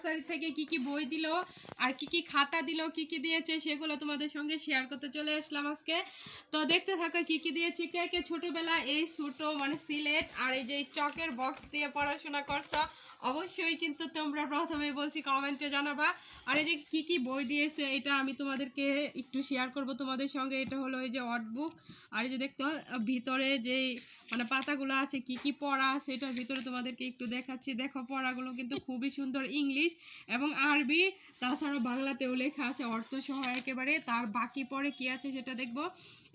Nursery থেকে কি কি বই দিল, আর কি কি খাতা দিল, কি কি দিয়েছে সেগুলো তোমাদের সঙ্গে শেয়ার করতে চলে আসলাম আজকে। তো দেখতে থাকো কি কি দিয়েছে, কে কে ছোটবেলা এই ছোট মানে সিলেট আর এই যে চকের বক্স দিয়ে পড়াশোনা করছ, অবশ্যই কিন্তু তোমরা প্রথমে বলছি কমেন্টে জানাবা। আর এই যে কি কি বই দিয়েছে, এটা আমি তোমাদেরকে একটু শেয়ার করব তোমাদের সঙ্গে। এটা হলো এই যে বুক আর এই যে দেখতো ভিতরে যে মানে পাতাগুলো আছে, কি কি পড়া আছে ভিতরে তোমাদেরকে একটু দেখাচ্ছি। দেখো পড়াগুলো কিন্তু খুবই সুন্দর, ইংলিশ এবং আরবি। তাছাড়া বাংলাতেও লেখা আছে অর্থ সহ একেবারে। তার বাকি পরে কি আছে সেটা দেখব।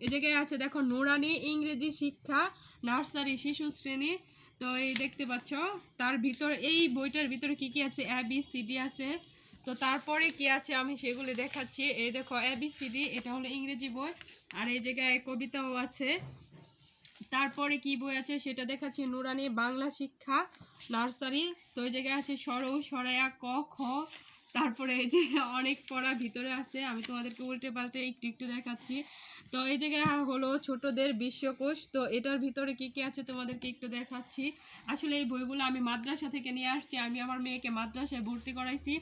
এই জায়গায় আছে দেখো, নুরানি ইংরেজি শিক্ষা, নার্সারি, শিশু শ্রেণি। তো এই দেখতে পাচ্ছ, তার ভিতর, এই বইটার ভিতরে কি কি আছে? এ বি সি ডি আছে। তো তারপরে কি আছে আমি সেগুলো দেখাচ্ছি। এই দেখো এ বি সি ডি এটা হলো ইংরেজি বই। আর এই জায়গায় কবিতাও আছে। তারপরে কি বই আছে? সেটা দেখাচ্ছে নুরানি বাংলা শিক্ষা নার্সারি। তো ওই জায়গায় আছে সরৌ, সরায়া, ক, খ তারপরে এই যে অনেক পড়া ভিতরে আছে, আমি তোমাদেরকে উল্টে পাল্টে একটু একটু দেখাচ্ছি। তো এই জায়গায় হলো ছোটদের বিশ্বকোষ, তো এটার ভিতরে কি কি আছে তোমাদেরকে একটু দেখাচ্ছি। আসলে এই বইগুলো আমি মাদ্রাসা থেকে নিয়ে আসছি, আমি আমার মেয়েকে মাদ্রাসায় ভর্তি করাইছি।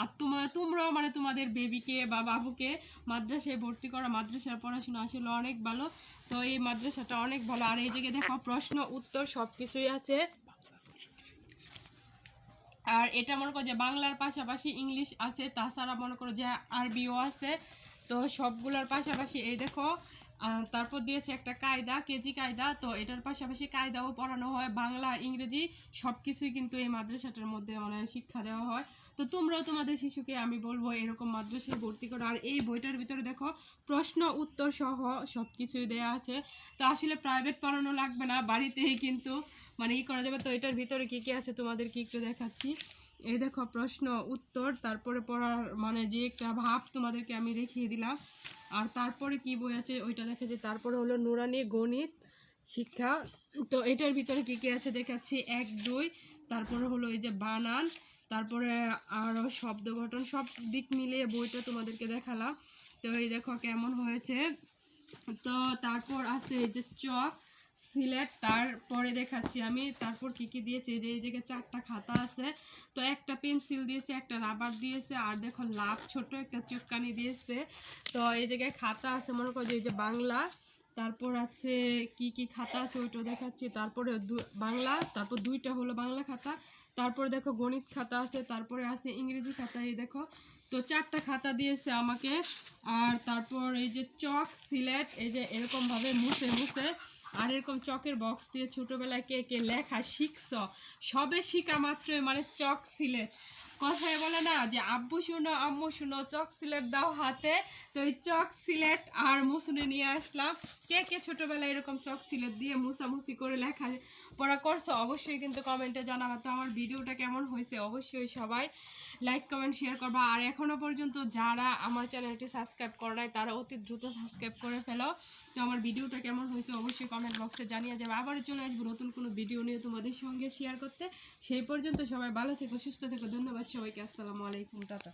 আর তোমার তোমরাও মানে তোমাদের বেবিকে বা বাবুকে মাদ্রাসায় ভর্তি করা, মাদ্রাসার পড়াশোনা আসলে অনেক ভালো। তো এই মাদ্রাসাটা অনেক ভালো। আর এই জায়গায় দেখো, প্রশ্ন, উত্তর সব কিছুই আছে। আর এটা মনে করো যে বাংলার পাশাপাশি ইংলিশ আছে, তাছাড়া মনে করো যে আরবিও আছে। তো সবগুলোর পাশাপাশি এই দেখো তারপর দিয়েছে একটা কায়দা, কেজি কায়দা। তো এটার পাশাপাশি কায়দাও পড়ানো হয়, বাংলা, ইংরেজি সব কিছুই কিন্তু এই মাদ্রাসাটার মধ্যে মানে শিক্ষা দেওয়া হয়। তো তোমরাও তোমাদের শিশুকে আমি বলব এরকম মাদ্রাসায় ভর্তি করো। আর এই বইটার ভিতরে দেখো, প্রশ্ন, উত্তর সহ সব কিছুই দেওয়া আছে। তো আসলে প্রাইভেট পড়ানো লাগবে না, বাড়িতেই কিন্তু মানে ই করা যাবে। তো এটার ভিতরে কি কি আছে তোমাদের তোমাদেরকে একটু দেখাচ্ছি। এই দেখো প্রশ্ন, উত্তর, তারপরে পড়ার মানে যে একটা ভাব তোমাদেরকে আমি দেখিয়ে দিলাম। আর তারপরে কি বই আছে ওইটা দেখা যায় তারপরে হলো নুরানি গণিত, শিক্ষা। তো এটার ভিতরে কি কি আছে দেখাচ্ছি? এক, দুই, তারপরে হলো এই যে বানান, তারপরে আরও শব্দ গঠন, সব দিক মিলিয়ে বইটা তোমাদেরকে দেখালাম। তো এই দেখো কেমন হয়েছে। তো তারপর আছে এই যে চক সিলেট, তারপরে দেখাচ্ছি আমি, তারপর কি কি দিয়েছে, যে এই জায়গায় চারটা খাতা আছে, তো একটা পেন্সিল দিয়েছে, একটা রাবার দিয়েছে, আর দেখো লাভ ছোট একটা চুপকানি দিয়েছে, তো এই জায়গায় খাতা আছে, মনে করো যে এই যে বাংলা, তারপর আছে কি কি খাতা আছে ওইটা দেখাচ্ছি, তারপরে বাংলা, তারপর দুইটা হলো বাংলা খাতা তারপর দেখো গণিত খাতা আছে, তারপরে আছে ইংরেজি খাতা, এই দেখো। তো চারটা খাতা দিয়েছে আমাকে। আর তারপর এই যে চক, সিলেট, এই যে এরকম ভাবে মুছে মুছে। আর এরকম চকের বক্স দিয়ে ছোটবেলায় কে কে লেখা শিখছ, সবে শিখা মাত্রই মানে চক, সিলেট। কথায় বলে না যে, আব্বু শুনো, আম্মু শুনো, চক, সিলেট দাও হাতে। তো এই চক, সিলেট আর মুসুনে নিয়ে আসলাম। কে কে ছোটবেলায় এরকম চক, সিলেট দিয়ে মুছামুছি করে লেখা পড়া করছ, অবশ্যই কিন্তু কমেন্টে জানাবা। তো আমার ভিডিওটা কেমন হয়েছে অবশ্যই সবাই লাইক কমেন্ট শেয়ার করবা। আর এখনও পর্যন্ত যারা আমার চ্যানেলটি সাবস্ক্রাইব করে নাই, তারা অতি দ্রুত সাবস্ক্রাইব করে ফেলো। তো আমার ভিডিওটা কেমন হয়েছে অবশ্যই কমেন্ট বক্সে জানিয়ে যাবে। আবার চলে আসব নতুন কোনো ভিডিও নিয়ে তোমাদের সঙ্গে শেয়ার করতে। সেই পর্যন্ত সবাই ভালো থেকো, সুস্থ থেকো। ধন্যবাদ সবাইকে। আসসালামু আলাইকুম। টাটা।